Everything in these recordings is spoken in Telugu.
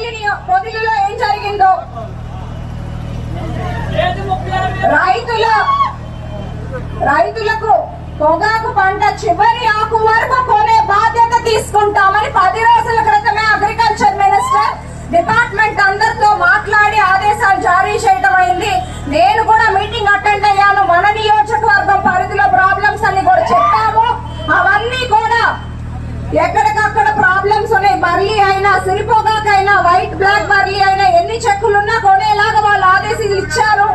పొదిలిని పొదిలిలో ఏం జరిగిందో? రైతుల రైతులకు పొగాకు పంట చివరి ఆకు వరకు కొనే బాధ్యత తీసుకుంటామని పది రోజుల క్రితం చెక్కులున్నా కొనేలాగా వాళ్ళు ఆదేశాలు ఇచ్చారు.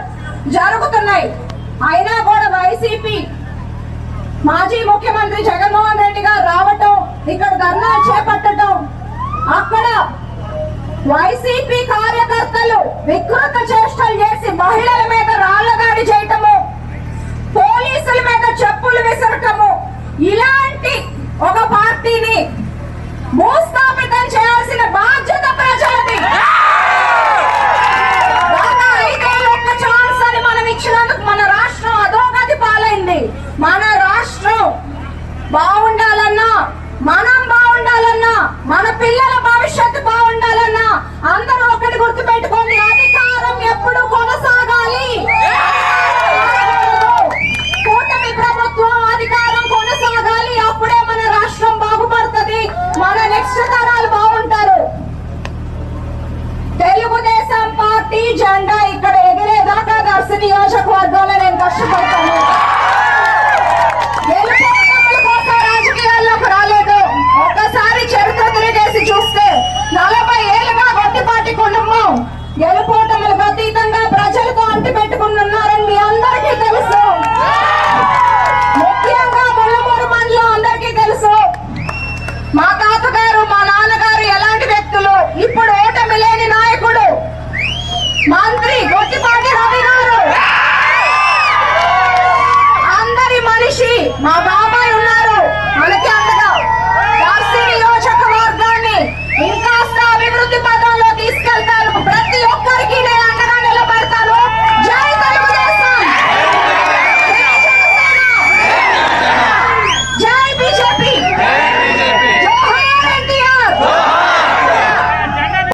జరుగుతున్నాయి. అయినా కూడా వైసీపీ మాజీ ముఖ్యమంత్రి జగన్మోహన్ రెడ్డి గారు రావటం ఇక్కడ ధర్నా చేపట్టడం అక్కడ వైసీపీ కార్యకర్తలు వికృత చేష్టలు చేసి మహిళల మీద రాళ్ళ దాడి చేయటము పోలీసుల మీద చెప్పులు విసరటము ఇలాంటి ఒక పార్టీని భూస్థాపితం మనం బాగుండాలన్నా మన పిల్లల భవిష్యత్తు బాగుండాలన్నా మంత్రి గొట్టిపాటి రవి గారు అందరి మనిషి మా బావ